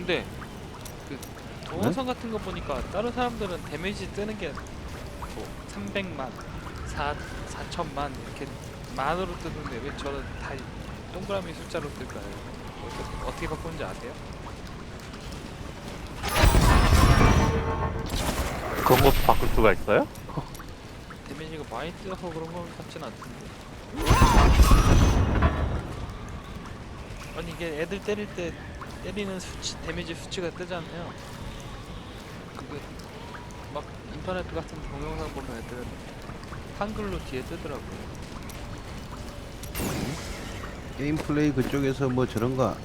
근데 그 동영상 같은 거 보니까 다른 사람들은 데미지 뜨는 게뭐 300만, 4 4천만 이렇게 만으로 뜨는데 왜 저는 다 동그라미 숫자로 뜰까요? 어떻게, 어떻게 바꾸는지 아세요? 그런 것도 바꿀 수가 있어요? 데미지가 많이 뜨어서 그런 것 같진 않던데. 아니 이게 애들 때릴 때 때리는 수치 데미지 수치가 뜨잖아요. 그게 막 인터넷 같은 동영상 보면 애들은 한글로 뒤에 뜨더라고요. 게임 플레이 그쪽에서 뭐 저런 거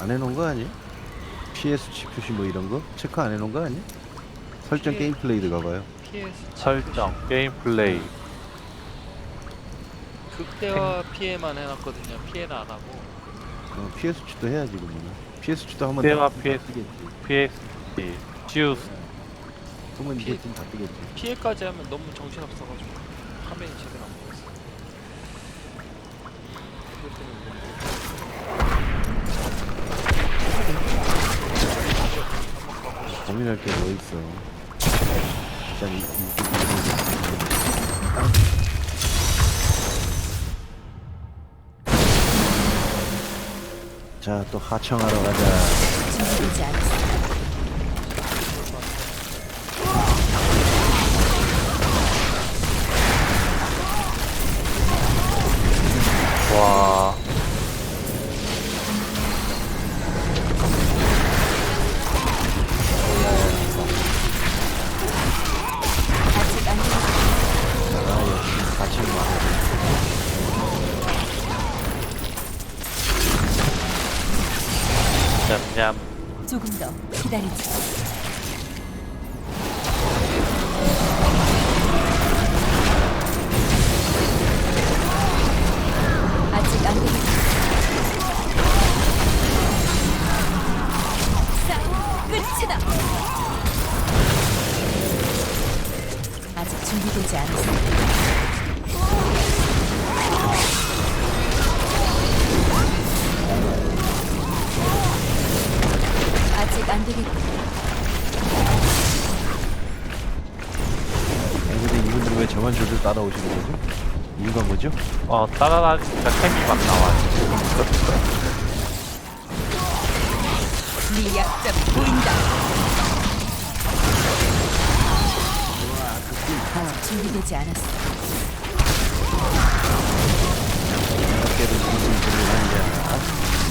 안 해놓은 거 아니? PS 치 표시 뭐 이런 거 체크 안 해놓은 거 아니? 설정 예. 게임 플레이 들어가봐요. PS 설정, 게임 플레이. 극대화 피해만 해놨거든요. 피해는 안 하고. 어, PS 치도 해야지 그러면. PS 치도 하면 대화 다 PS. PXP, 지우스. 그러면 피- 좀다 뜨겠지. 피해까지 하면 너무 정신 없어가지고 화면이 제대로 안 보였어. 그것 때문에. 고민할 게 뭐 있어. 일단 이, 이, 이- 자, 또 하청하러 가자. 준비되지. 와. 기다리자. 저만 저들 따라오시는 거죠? 이유가 뭐죠? 어, 따라다니니까 템이 막 나와. 네 약점이 보인다. 준비되지 않았어. 어깨를 이분들을 하냐.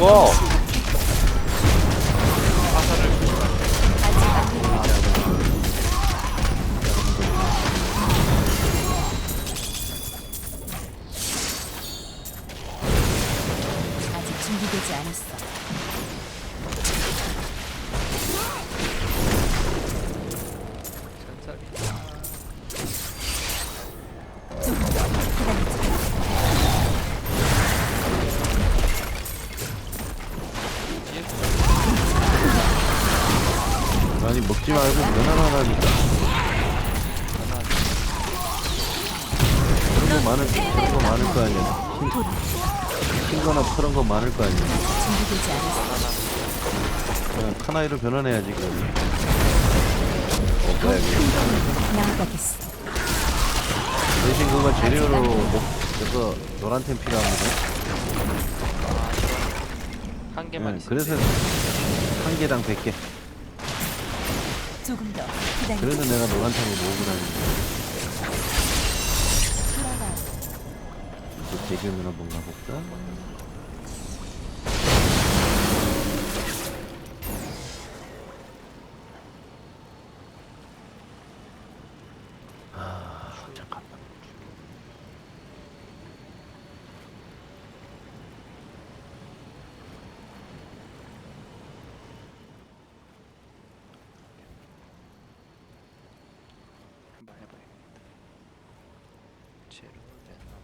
죽어? 아니 먹지 말고 면하라니까 그런 거 많을 그런 거 많을 거 아니야 흰- 흰거나 푸른 거 많을 거 아니야 준비되지 않았어. 그냥 카나이로 변환해야지 없어야지 나아가겠어. 대신 그거 재료로 먹, 그거 노란 템 필요합니다 한 개만 예, 있으면 그래서. 한 개당 100개 조금 더 기다려. 그래서 내가 노란 템을 모으고 다니는 거야 돌아가. 이제 재견을 한번 가볼까? 아, 잠깐만. 한번 해봐야겠다. 제로 되나?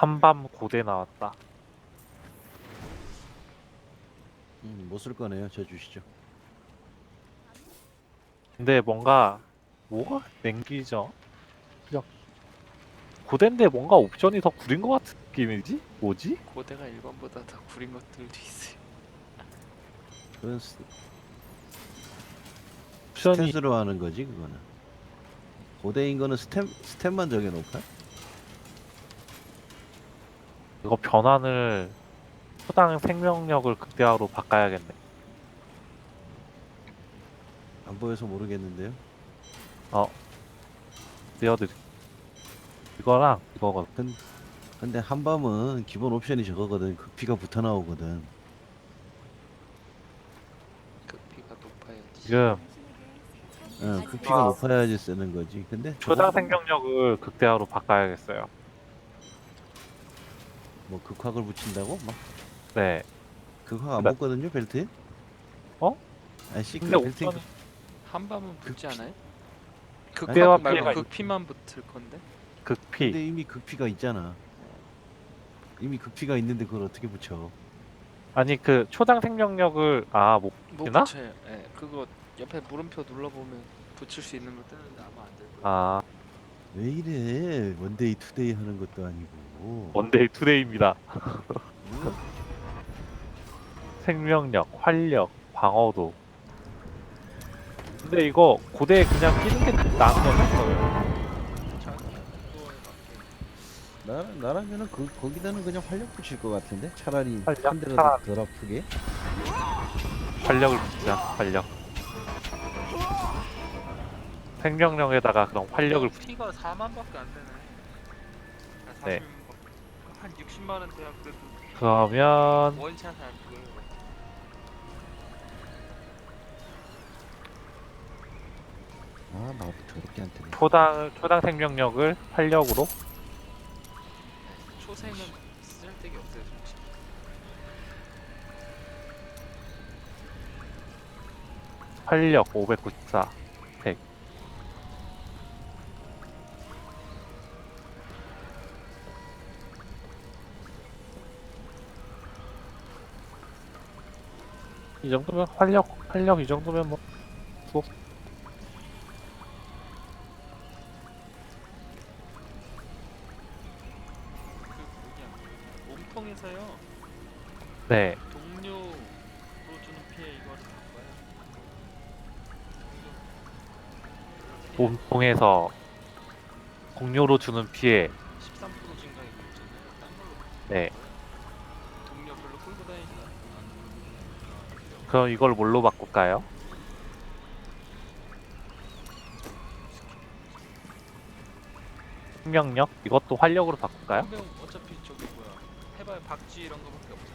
한밤 고대 나왔다. 음, 못 쓸 거네요. 저 주시죠. 근데 뭔가 뭐가 냉기죠? 그냥 고대인데 뭔가 옵션이 더 구린 것 같은 느낌이지? 뭐지? 고대가 1번보다 더 구린 것들도 있어요. 그건 스, 옵션이 스탯으로 하는 거지, 그거는. 고대인 거는 스탯, 스탯만 정해놓을까? 이거 변환을 초당 생명력을 극대화로 바꿔야겠네. 안 보여서 모르겠는데요. 띄워드리. 이거랑 이거거든. 근, 근데 한밤은 기본 옵션이 저거거든. 극피가 붙어 나오거든. 극비가 높아야지. 지금 어, 극피가 높아야지 쓰는 거지. 근데 초당 생명력을 극대화로 바꿔야겠어요. 뭐 극확을 붙인다고? 막 네. 극확 안 네. 붙거든요, 벨트에? 어? 아씨, 그 근데 벨트에 옵션이 한 밤은 붙지 않아요? 극대화 극박 피해가 말고 극피만 붙을 건데. 극피. 근데 이미 극피가 있잖아. 이미 극피가 있는데 그걸 어떻게 붙여? 아니 그 초당 생명력을 아못 못 되나? 붙여요. 예, 그거 옆에 물음표 눌러보면 붙일 수 있는 거 뜨는데 아마 안 될 거예요. 아 왜 이래? 원데이 투데이 하는 것도 아니고. 원데이 투데이입니다. 응? 생명력, 활력, 방어도. 근데 이거 고대에 그냥 끼는 게 나은 맞게. 나 나라면은 그 거기다는 그냥 활력 붙일 것 같은데 차라리 활력? 한 대라도 차라리. 덜 아프게. 활력을 붙자. 활력. 생명력에다가 그럼 활력을 붙. 피가 4만밖에 안 되네. 아, 네. 40만 한 60만 원 돼야 그래도 그러면 원샷 할 거예요. 아 나도 더럽게 안 되네. 초당 초당 생명력을 활력으로 초생은 쓸데기 없어요, 솔직히. 활력 594. 이 정도면 활력 활력 이 정도면 뭐그 뭐냐 몸통에서요 네. 동료로 주는 피해 이거를 바꿔요. 몸통에서 공료로 주는 피해 13% 증가해 있잖아요. 딴 걸로 네 별로 끌고 다니지 않아. 그럼 이걸 뭘로 바꿀까요? 생명력? 이것도 활력으로 바꿀까요? 명 어차피 저기 뭐야 해봐야 박쥐 이런 거밖에 없어.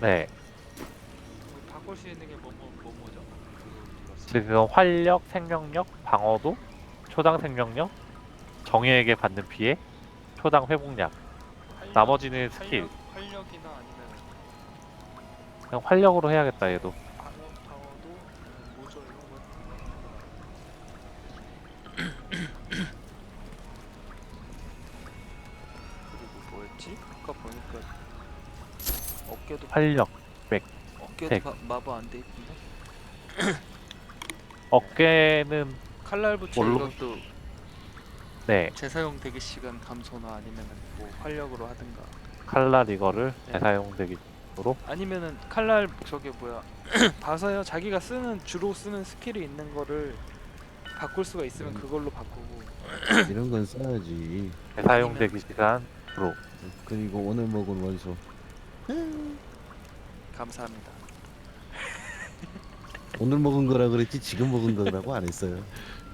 네. 뭐 바꿀 수 있는 게 뭐 뭐 뭐 뭐죠? 눌렀어. 지금 활력, 생명력, 방어도, 초당 생명력, 정예에게 받는 피해, 초당 회복량. 나머지는 스킬. 활력, 활력이나 아니면 그냥 활력으로 해야겠다 얘도. 그리고 뭐였지? 아까 보니까 어깨도 활력. 어깨도 백. 마, 마법 안돼 있던데. 어깨는 칼날 부츠 뭘로? 이것도 네 재사용 대기 시간 감소나 아니면은 뭐 활력으로 하든가 칼날 이거를 네. 재사용 되기 로 아니면은 칼날 저게 뭐야 봐서요 자기가 쓰는 주로 쓰는 스킬이 있는 거를 바꿀 수가 있으면 음. 그걸로 바꾸고 이런 건 써야지. 재사용되기 시간 로 그리고 오늘 먹은 원소. 감사합니다 오늘 먹은 거라 그랬지 지금 먹은 거라고 안 했어요.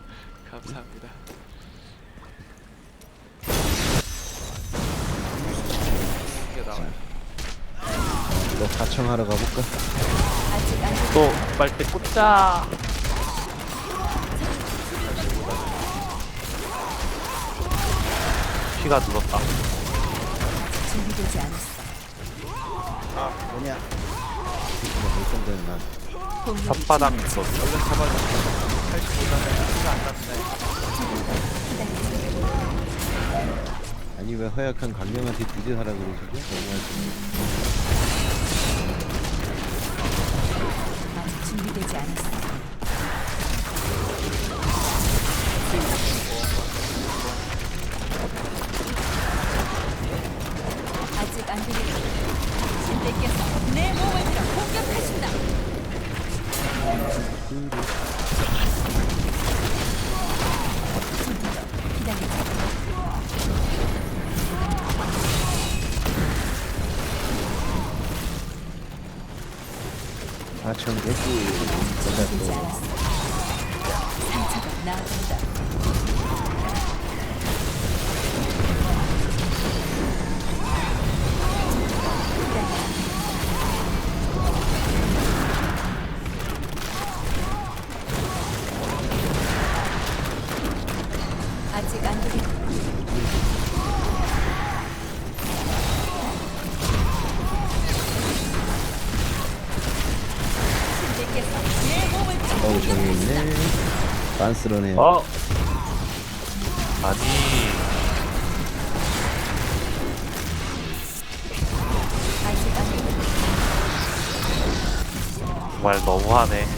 감사합니다 너 가청하러 가볼까? 아직 안 돼. 또 빨대 꽂자. 피가 늘었다. 준비되지 않았어. 뭐냐? 뭐 건데 난. 공격이 혓바닥 있어. 얼른 잡아주세요 85단에 피가 안 났네 아니 왜 허약한 강령한테 뒤질 하라 그러시죠? 너무하시네. 아 가청 됐지. 준비되지 내가 않았어. 상처가 나아진다. 아직 안 되겠다. 빤스러네요. 어. 아니. 정말 너무하네.